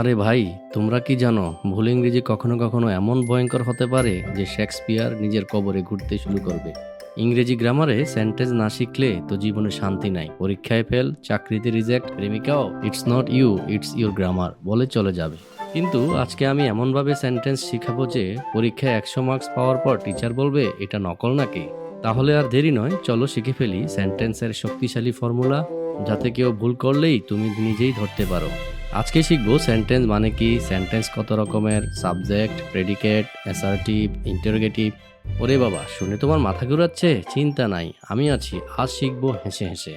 আরে ভাই, তোমরা কি জানো, ভুল ইংরেজি কখনো কখনো এমন ভয়ঙ্কর হতে পারে যে শেক্সপিয়ার নিজের কবরে ঘুরতে শুরু করবে। ইংরেজি গ্রামারে সেন্টেন্স না শিখলে তো জীবনে শান্তি নাই। পরীক্ষায় ফেল, চাকরিতে reject প্রেমিকাও it's not you, it's your grammar, বলে চলে যাবে। কিন্তু আজকে আমি এমনভাবে সেন্টেন্স শিখাবো যে, পরীক্ষায় একশো মার্কস পাওয়ার পর টিচার বলবে, এটা নকল নাকি? তাহলে আর দেরি নয়, চলো শিখে ফেলি সেন্টেন্সের শক্তিশালী ফর্মুলা, যাতে কেউ ভুল করলেই তুমি নিজেই ধরতে পারো। আজকে শিখব সেন্টেন্স মানে কি? সেন্টেন্স কত রকমের? সাবজেক্ট প্রেডিকেট অ্যাসার্টিভ ইন্টারোগেটিভ ওরে বাবা, শুনে তোমার মাথা ঘুরাচ্ছে? চিন্তা নাই, আমি আছি। আজ শিখব হেসে হেসে।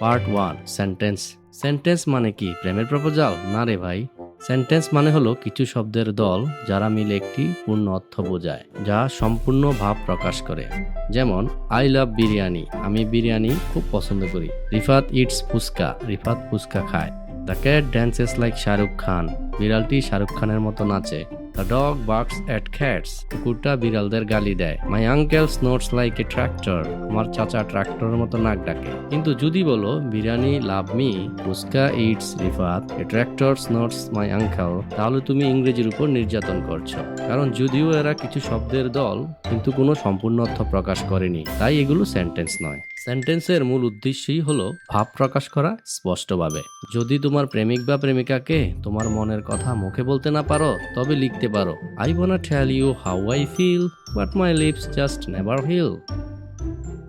পার্ট ওয়ান সেন্টেন্স সেন্টেন্স মানে কি? প্রেমের প্রপোজাল? না রে ভাই। সেন্টেন্স মানে হলো কিছু শব্দের দল যারা মিলে একটি পূর্ণ অর্থ বোঝায়, যা সম্পূর্ণ ভাব প্রকাশ করে। যেমন আই লাভ বিরিয়ানি আমি বিরিয়ানি খুব পছন্দ করি। রিফাত ইটস ফুচকা। রিফাত ফুচকা খায়। The cat dances like Shahrukh Khan বিড়ালটি শাহরুখ খানের মতো নাচে। The dog barks at cats কুকুরটা বিড়ালদের গালি দেয়। My uncle snorts like a tractor আমার চাচা ট্রাক্টরের মতো নাক ডাকে। কিন্তু যদি বলো, biryani, love me, fuchka it's Rifat a tractor snorts my uncle তাহলে তুমি ইংরেজির উপর নির্যাতন করছ। কারণ যদিও এরা কিছু শব্দের দল, কিন্তু কোনো সম্পূর্ণ অর্থ প্রকাশ করেনি। তাই এগুলো সেন্টেন্স নয়। সেন্টেন্সের মূল উদ্দেশ্যই হলো ভাব প্রকাশ করা স্পষ্টভাবে। যদি তোমার প্রেমিক বা প্রেমিকাকে তোমার মনের কথা মুখে বলতে না পারো, তবে লিখতে পারো I wanna tell you how I feel but my lips just never heal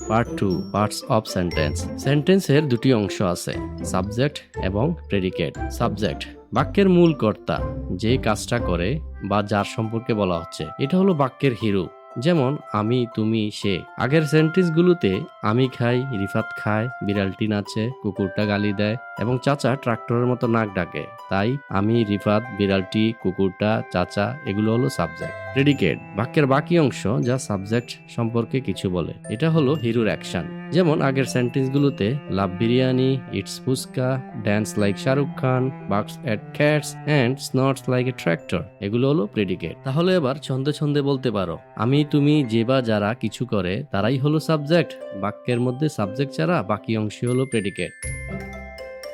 part two parts of sentence সেন্টেন্সের দুটি অংশ আছে সাবজেক্ট এবং প্রেডিকেট সাবজেক্ট বাক্যের মূল কর্তা, যে কাজটা করে বা যার সম্পর্কে বলা হচ্ছে। এটা হলো বাক্যের হিরো। যেমন আমি, তুমি, সে। আগের সেন্টেন্সগুলোতে আমি খাই, রিফাত খায় বিড়ালটি নাচে কুকুরটা গালি দেয় এবং চাচা ট্রাক্টরের মতো নাক ডাকে। তাই আমি, রিফাত বিড়ালটি কুকুরটা, চাচা এগুলো হলো সাবজেক্ট প্রেডিকেট বাক্যের বাকি অংশ যা সাবজেক্ট সম্পর্কে কিছু বলে। এটা হলো হিরোর অ্যাকশন যেমন আগের সেন্টেন্সগুলোতে love biryani, it's fuchka dance like Shahrukh Khan barks at cats and snots like a tractor এগুলো হলো প্রেডিকেট তাহলে এবার ছন্দে ছন্দে বলতে পারো, আমি, তুমি, যে বা যারা কিছু করে, তারাই হলো সাবজেক্ট বাক্যের মধ্যে সাবজেক্ট ছাড়া বাকি অংশই হলো predicate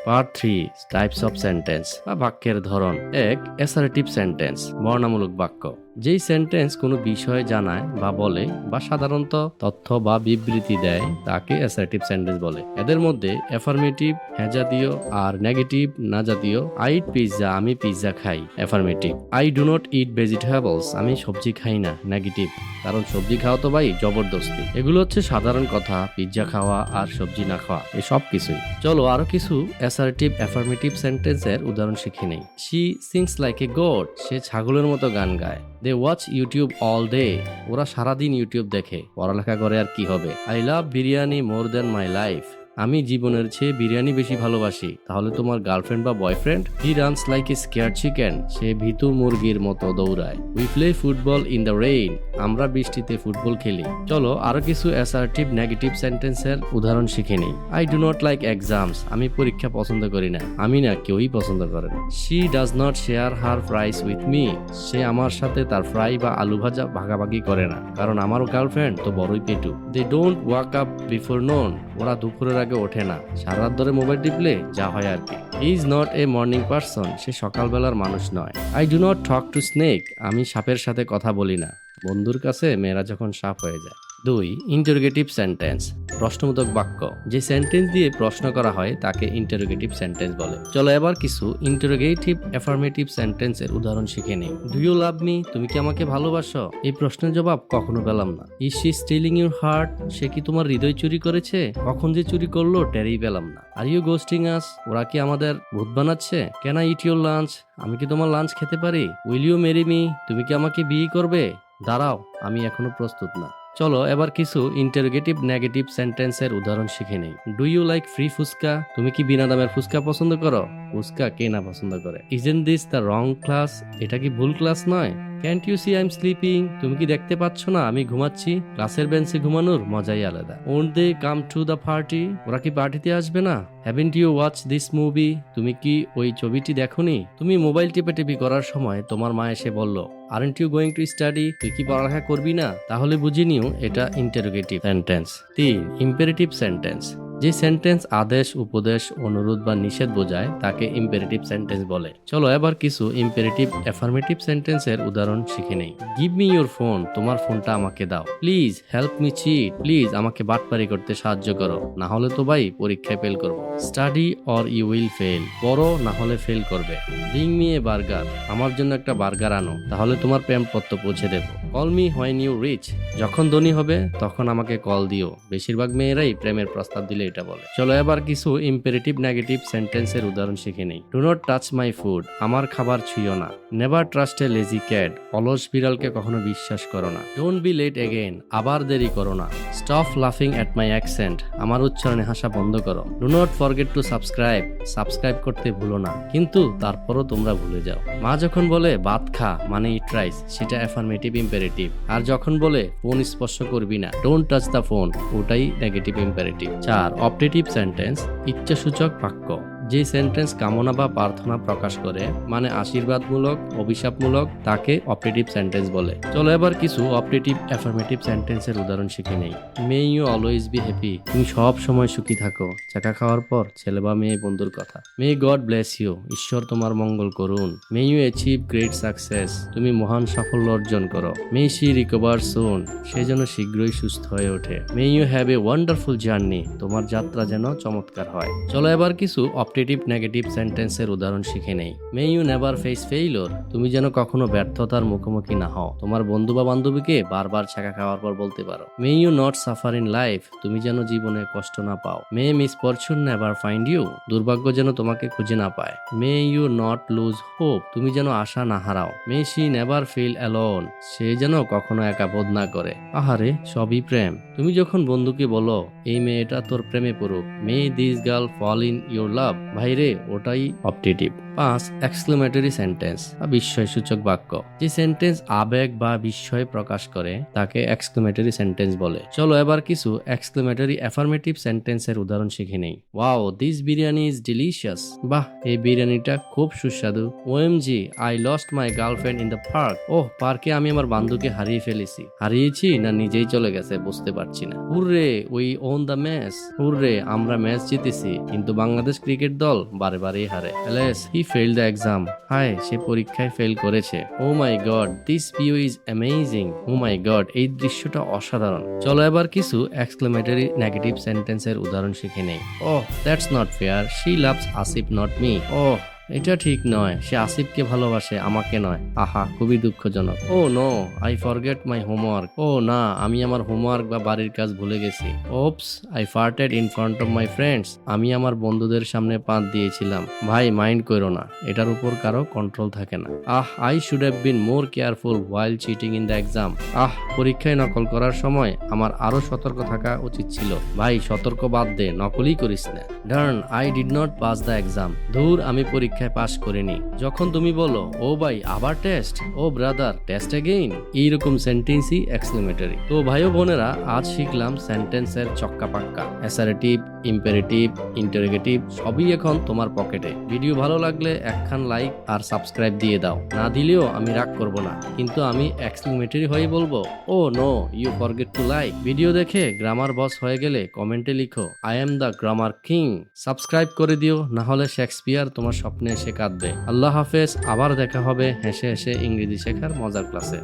part three types of sentence বা বাক্যের ধরন। এক অ্যাসারেটিভ সেন্টেন্স বর্ণামূলক বাক্য। যেই সেন্টেন্স কোনো বিষয় জানায় বা বলে বা সাধারণত তথ্য বা বিবৃতি দেয়, তাকে অ্যাসারেটিভ সেন্টেন্স বলে। এদের মধ্যে অ্যাফার্মেটিভ হ্যাঁ জাতীয় আর নেগেটিভ না জাতীয় আই ইট পিৎজা আমি পিৎজা খাই। Affirmative I do not eat vegetables আমি সবজি খাই না। নেগেটিভ কারণ সবজি খাওয়া তো ভাই জবরদস্তি। এগুলো হচ্ছে সাধারণ কথা পিৎজা খাওয়া আর সবজি না খাওয়া এই সব কিছুই। চলো আরও কিছু অ্যাসার্টিভ অ্যাফার্মেটিভ সেন্টেন্সের উদাহরণ শিখে নেই। She sings like a god সে ছাগলের মতো গান গায়। They watch YouTube all day ওরা সারাদিন ইউটিউব দেখে। পড়ালেখা করে আর কি হবে। I love biryani more than my life আমি জীবনের চেয়ে বিরিয়ানি বেশি ভালোবাসি। তাহলে তোমার গার্লফ্রেন্ড বা boyfriend he runs like a scared chicken সে ভীতু মুরগির মতো দৌড়ায়। We play football in the rain আমরা বৃষ্টিতে ফুটবল খেলি। চলো আরও কিছু অ্যাসার্টিভ নেগেটিভ সেন্টেন্সের উদাহরণ শিখে নিই। I do not like exams আমি পরীক্ষা পছন্দ করি না। আমি না কেউই পছন্দ করে না। She does not share her fries with me সে আমার সাথে তার ফ্রাই বা আলু ভাজা ভাগাভাগি করে না। কারণ আমার গার্লফ্রেন্ড তো বড়ই পেটু। They don't wake up before noon ওরা দুপুরের আগে ওঠে না। সারা রাত ধরে মোবাইল টিপলে যা হয় আর কি। Is not a morning person সে সকালবেলার মানুষ নয়। I do not talk to snake আমি সাপের সাথে কথা বলি না। বন্ধুর কাছে মেয়েরা যখন সাপ হয়ে যায়। দুই ইন্টারোগেটিভ সেন্টেন্স প্রশ্নবোধক বাক্য। যে সেন্টেন্স দিয়ে প্রশ্ন করা হয়, তাকে ইন্টারোগেটিভ সেন্টেন্স বলে। চলো এবার কিছু ইন্টারোগেটিভ অ্যাফার্মেটিভ সেন্টেন্সের উদাহরণ শিখে নিই। ডু ইউ লাভ মি তুমি কি আমাকে ভালোবাসো? এই প্রশ্নের জবাব কখনো পেলাম না। Is she stealing your heart সে কি তোমার হৃদয় চুরি করেছে? কখন যে চুরি করল, টেরেই পেলাম না। আর ইউ গোস্টিং আস ওরা কি আমাদের ভূত বানাচ্ছে? কেন ইট ইউর লাঞ্চ আমি কি তোমার লাঞ্চ খেতে পারি? উইল ইউ মেরি মি তুমি কি আমাকে বিয়ে করবে? দাঁড়াও, আমি এখনও প্রস্তুত না। চলো, এবার কিছু ইন্টারোগেটিভ নেগেটিভ সেন্টেন্সের উদাহরণ শিখে নেই। Do you like free fuchka? তুমি কি বিনা দামের ফুচকা পছন্দ করো? ফুচকা কে না পছন্দ করে? Isn't this the wrong class এটা কি ভুল ক্লাস নয়? Can't you see I am sleeping তুমি কি দেখতে পাচ্ছ না? আমি ঘুমাচ্ছি। ক্লাসের বেঞ্চে ঘুমানোর মজাই আলাদা। Won't they come to the party ওরা কি পার্টিতে আসবে না? Haven't you watch this movie তুমি কি ওই ছবিটি দেখোনি? তুমি মোবাইল টিপে টিপি করার সময় তোমার মা এসে বলল aren't you going to study তুই কি পড়ালেখা করবি না? তাহলে বুঝে নিও, এটা ইন্টারোগেটিভ সেন্টেন্স তিন ইম্পারেটিভ সেন্টেন্স যে সেন্টেন্স আদেশ, উপদেশ, অনুরোধ বা নিষেধ বোঝায়, তাকে ইম্পারেটিভ সেন্টেন্স বলে। চলো এবার কিছু ইম্পারেটিভ অ্যাফার্মেটিভ সেন্টেন্সের উদাহরণ শিখে নেই। গিভ মি ইউর ফোন তোমার ফোনটা আমাকে দাও। Please help me cheat please আমাকে বাটপারি করতে সাহায্য করো। না হলে তো ভাই পরীক্ষায় ফেল করব। Study or you will fail পড়ো, না হলে ফেল করবে। রিং মি এ বার্গার আমার জন্য একটা বার্গার আনো, তাহলে তোমার প্রেমপত্র পৌঁছে দেবো। Call me when you reach যখন ধনী হবে, তখন আমাকে কল দিও। বেশিরভাগ মেয়েরাই প্রেমের প্রস্তাব দিলে এটা বলে। চলো এবার কিছু ইম্পারেটিভ নেগেটিভ সেন্টেন্সের উদাহরণ শিখে নেই। Do not touch my food আমার খাবার ছুঁয়ো না। Never trust a lazy cat অলস বিড়ালকে কখনো বিশ্বাস করো না। ডোন্ট বি লেট এগেন আবার দেরি করো না। স্টপ লাফিং অ্যাট মাই অ্যাকসেন্ট আমার উচ্চারণে হাসা বন্ধ করো। Do not forget to subscribe subscribe করতে ভুলো না। কিন্তু তারপরও তোমরা ভুলে যাও। মা যখন বলে, ভাত খা মানে ইট রাইস সেটা অ্যাফার্মেটিভ ইম্পারেটিভ আর যখন বলে, ফোন স্পর্শ করবি না ডোন্ট টাচ দ্য ফোন ওটাই নেগেটিভ ইম্পারেটিভ চার অপটেটিভ সেন্টেন্স ইচ্ছাসূচক বাক্য। যে সেন্টেন্স কামনা বা প্রার্থনা প্রকাশ করে মানে আশীর্বাদমূলক, অভিশাপমূলক, তাকে অপটেটিভ সেন্টেন্স বলে। চলো এবার কিছু অপটেটিভ অ্যাফার্মেটিভ সেন্টেন্সের উদাহরণ শিখে নেই। May you always be happy তুমি সব সময় সুখী থাকো। চাকা খাওয়ার পর ছেলে বা মেয়ে বন্ধুর কথা। মে গড ব্লেস ইউ ঈশ্বর তোমার মঙ্গল করুন। May you achieve great success তুমি মহান সাফল্য অর্জন করো। মে শি রিকভার সুন সে যেন শীঘ্রই সুস্থ হয়ে ওঠে। May you have a wonderful journey তোমার যাত্রা যেন চমৎকার হয়। চলো এবার কিছু অপটেটিভ নেগেটিভ সেন্টেন্সের উদাহরণ শিখে নেই। May you never face failure তুমি যেন কখনো ব্যর্থতার মুখোমুখি না হও। তোমার বন্ধু বা বান্ধবীকে বারবার ছাকা খাওয়ার পর বলতে পারো। May you not suffer in life তুমি যেন জীবনে কষ্ট না পাও। May misfortune never find you দুর্ভাগ্য যেন তোমাকে খুঁজে না পায়। May you not lose hope তুমি যেন আশা না হারাও। May she never feel alone সে যেন কখনো একা বোধ না করে। আহারে, সবই প্রেম। তুমি যখন বন্ধুকে বলো, এই মেয়েটা তোর প্রেমে পড়ুক। May this girl fall in your love ভাইরে ওটাই অপটেটিভ পাঁচ এক্সক্লেমেটরি সেন্টেন্স বা বিস্ময়সূচক বাক্য। যে সেন্টেন্স আবেগ বা বিস্ময় প্রকাশ করে, তাকে এক্সক্লেমেটরি সেন্টেন্স বলে। চলো এবার কিছু এক্সক্লেমেটরি অ্যাফার্মেটিভ সেন্টেন্সের উদাহরণ শিখে নেই। Wow this biryani is delicious বাহ, এই বিরিয়ানিটা খুব সুস্বাদু। OMG I lost my girlfriend in the park ওহ, পার্কে আমি আমার বান্ধবীকে হারিয়ে ফেলেছি। হারিয়েছি না নিজেই চলে গেছে, বুঝতে পারছি না। Hurray we won the match hurray, আমরা ম্যাচ জিতেছি, কিন্তু বাংলাদেশ ক্রিকেট দল বারে বারেই হারে। Alas he fail the exam হায়, সে পরীক্ষায় ফেল করেছে। ও my god this view is amazing oh my god এই দৃশ্যটা অসাধারণ। চলো এবার কিছু এক্সক্লেমেটারি নেগেটিভ সেন্টেন্সের উদাহরণ শিখে নেই। ও that's not fair she loves Asif not me ওহ এটা ঠিক নয়। সে আসিফকে ভালোবাসে, আমাকে নয়। আহা, খুবই দুঃখজনক। ও, no I forget my homework ও, না, আমি আমার হোমওয়ার্ক বা বাড়ির কাজ ভুলে গেছি। Oops I farted in front of my friends আমি আমার বন্ধুদের সামনে পাত দিয়েছিলাম। ভাই মাইন্ড করো না। এটার উপর কারও কন্ট্রোল থাকে না। আহ I should have been more careful while cheating in the exam আহ, পরীক্ষায় নকল করার সময় আমার আরও সতর্ক থাকা উচিত ছিল। ভাই, সতর্ক বাদ দে, নকলই করিস না। Darn I did not pass the exam ধুর, আমি পরীক্ষায় পাশ করিনি। যখন তুমি বলো, ও ভাই, আবার test oh brother test again এইরকম সেন্টেন্সই এক্সক্লেমেটরি তো ভাই ও বোনেরা, আজ শিখলাম সেন্টেন্সের চক্কা পাক্কা। অ্যাসারেটিভ ইম্পারেটিভ ইন্টারোগেটিভ সবই এখন তোমার পকেটে ভিডিও ভালো লাগলে একখান লাইক আর সাবস্ক্রাইব দিয়ে দাও। না দিলেও আমি রাগ করব না। কিন্তু আমি এক্সক্লেমেটরি হয়ে বলব, ও no you forget to like video দেখে গ্রামার বস হয়ে গেলে কমেন্টে লিখো I am the grammar king subscribe করে দিও, না হলে শেক্সপিয়ার তোমার স্বপ্নে এসে কাঁদবে। আল্লাহ হাফেজ আবার দেখা হবে হেসে হেসে ইংরেজি শেখার মজার ক্লাসে।